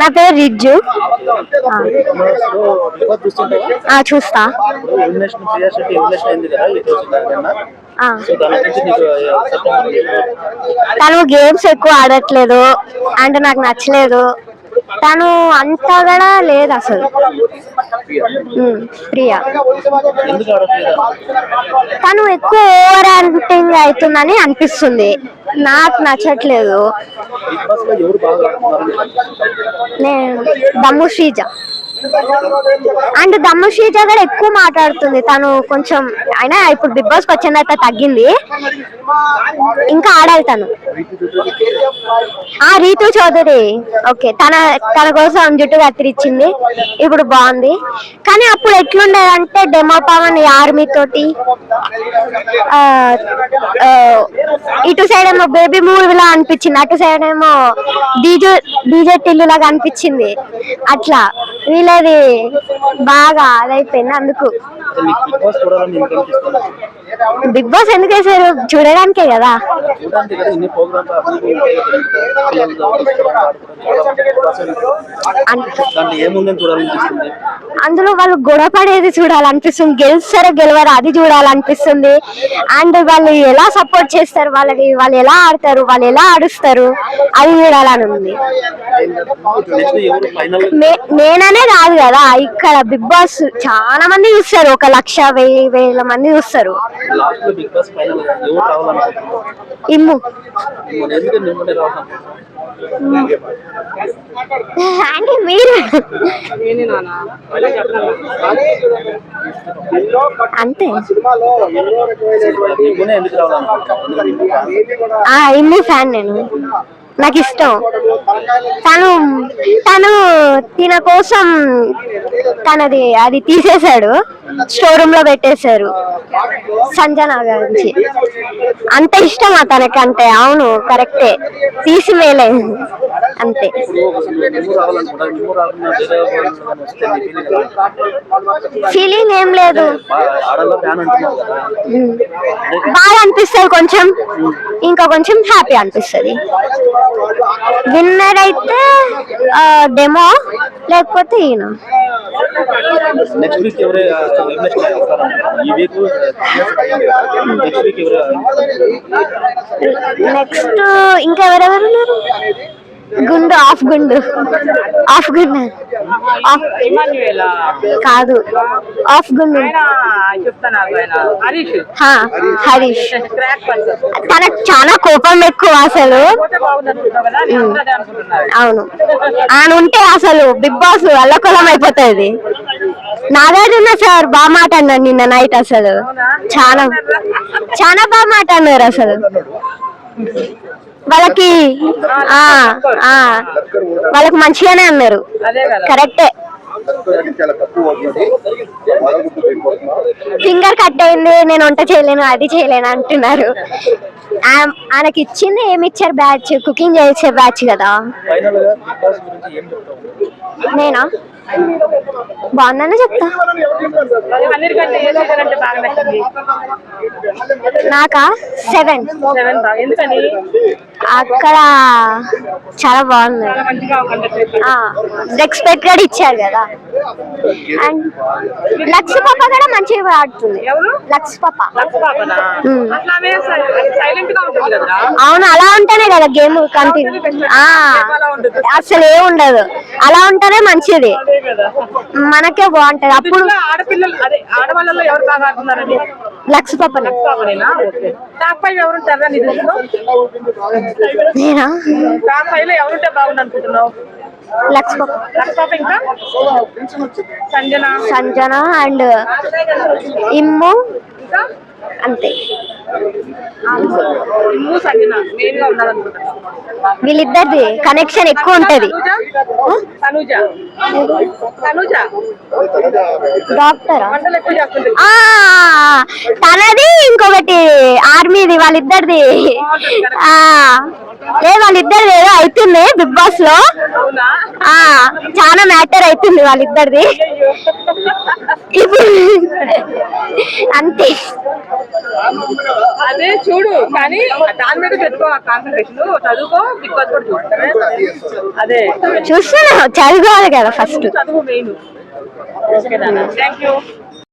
నా పేరు రిజ్జు. చూస్తా. తను గేమ్స్ ఎక్కువ ఆడట్లేదు అంటే నాకు నచ్చలేదు. తను అంతా కూడా లేదు అసలు. ప్రియా. ఎందుకు ఆడట్లేదు? తను ఎక్కువ ఓవర్ యాక్టింగ్ అవుతుందని అనిపిస్తుంది. నాకు నచ్చట్లేదు. నేను దమ్ము శ్రీజ. అండ్ దమ్ము శ్రీజ కూడా ఎక్కువ మాట్లాడుతుంది. తను కొంచెం అయినా ఇప్పుడు బిగ్ బాస్ వచ్చిన తర్వాత తగ్గింది. ఇంకా ఆడాలి తను. ఆ రీతు చౌదరి. ఓకే తన తన కోసం జుట్టు కత్తిరించింది ఇప్పుడు బాగుంది. కానీ అప్పుడు ఎట్లుండేదంటే డెమో పవన్ ఆర్మీ తోటి ఇటు సైడ్ ఏమో బేబీ మూవీలా అనిపించింది. అటు సైడ్ ఏమో డీజే డీజే టిల్లులాగా అనిపించింది. అట్లా. వీళ్ళది బాగా అదైపోయింది అందుకు. బిగ్ బాస్ ఎందుకు వేసారు? చూడడానికే కదా. అన్- అందులో వాళ్ళు గొడవ పడేది చూడాలనిపిస్తుంది. గెలుస్తారో గెలవరా అది చూడాలనిపిస్తుంది. అండ్ వాళ్ళు ఎలా సపోర్ట్ చేస్తారు వాళ్ళకి? వాళ్ళు ఎలా ఆడతారు? వాళ్ళు ఎలా ఆడుస్తారు? అది చూడాలని ఉంది. నే- నేననే కాదు కదా. ఇక్కడ బిగ్ బాస్ చాలా మంది చూస్తారు. ఒక లక్ష వెయ్యి వేల మంది చూస్తారు. లాస్ట్లో బిగ్ బాస్ ఫైనల్ ఎవరు రావాలనుకుంటున్నారు? ఇమ్ము. నేను ఎందుకు నిమ్మనే రావాలనుకుంటున్నాను అంటే మీరు. అంతే. ఇమ్మి ఫ్యాన్ నేను. నాకు ఇష్టం. తను తను తిన కోసం తనది అది తీసేశాడు. స్టోర్ రూమ్లో పెట్టేశారు. సంజన గురించి అంత ఇష్టమా తనకంటే అవును కరెక్టే. తీసి మేలే. అంతే? ఫీలింగ్ ఏం లేదు. ఉమ్. బాగా అనిపిస్తుంది కొంచెం. ఇంకా కొంచెం హ్యాపీ అనిపిస్తుంది. విన్నర్ అయితే డెమో లేకపోతే ఈయన. నెక్స్ట్ ఇంకా ఎవరెవరు ఉన్నారు? గుండు ఆఫ్ గుండు. ఆఫ్ గుండు. కాదు. ఆఫ్ గుండు హరీష్. తనకు చాలా కోపం ఎక్కువ అసలు. అవును. ఆయన ఉంటే అసలు బిగ్ బాస్ అల్లకొలం అయిపోతుంది. నాగార్జున సార్ బాగా మాట అన్నాడు నిన్న నైట్ అసలు. చాలా చాలా బాగా మాట అన్నారు అసలు. వాళ్ళకి ఆ ఆ వాళ్ళకి మంచిగానే అన్నారు. కరెక్టే ఫింగర్ కట్ అయింది నేను వంట చేయలేను అది చేయలేను అంటున్నారు. ఆ- ఆయనకి ఇచ్చింది ఏమి ఇచ్చారు బ్యాచ్? కుకింగ్ చేసే బ్యాచ్ కదా. నేనా? బాగుందనే చెప్తా. నాకా? సెవెన్. అక్కడ చాలా బాగుంది. రెస్పెక్ట్ కూడా ఇచ్చారు కదా. అండ్ లక్స్ పాప కూడా మంచిగా ఆడుతుంది. లక్స్ పాప అవును అలా ఉంటేనే కదా గేమ్ కంటిన్యూ. అసలు ఏం ఉండదు. అలా ఉంటేనే మంచిది. మనకే బాగుంటది. అప్పుడు ఆడపిల్లలు లక్స్ పాపని లక్స్ పాపనేనా? ఓకే. టాప్ ఫైవ్ ఎవరు ఉంటారా నీ దృష్టిలో నేనా? టాప్ ఫైవ్లో ఎవరుంటే బాగుంది అనుకుంటున్నావు లక్స్ పాప. లక్స్ పాప ఇంకా? సంజన. సంజన అండ్ ఇమ్ము. ఇంకా? అంతే. వీళ్ళిద్దరిది కనెక్షన్ ఎక్కువ ఉంటది. డాక్టరా? తనది ఇంకొకటి ఆర్మీది వాళ్ళిద్దరిది. లేదు వాళ్ళిద్దరిది ఏదో అవుతుంది బిగ్ బాస్లో. చాలా మ్యాటర్ అవుతుంది వాళ్ళిద్దరిది. ఇప్పుడు అంతే. అదే చూడు కానీ దాని మీద పెట్టుకో కాన్సన్ట్రేషన్ చదువుకో బిగ్ బాస్ కూడా చూడు అదే. చూస్తున్నా చదువుకోవాలి కదా ఫస్ట్ చదువు మెయిన్ థ్యాంక్ యూ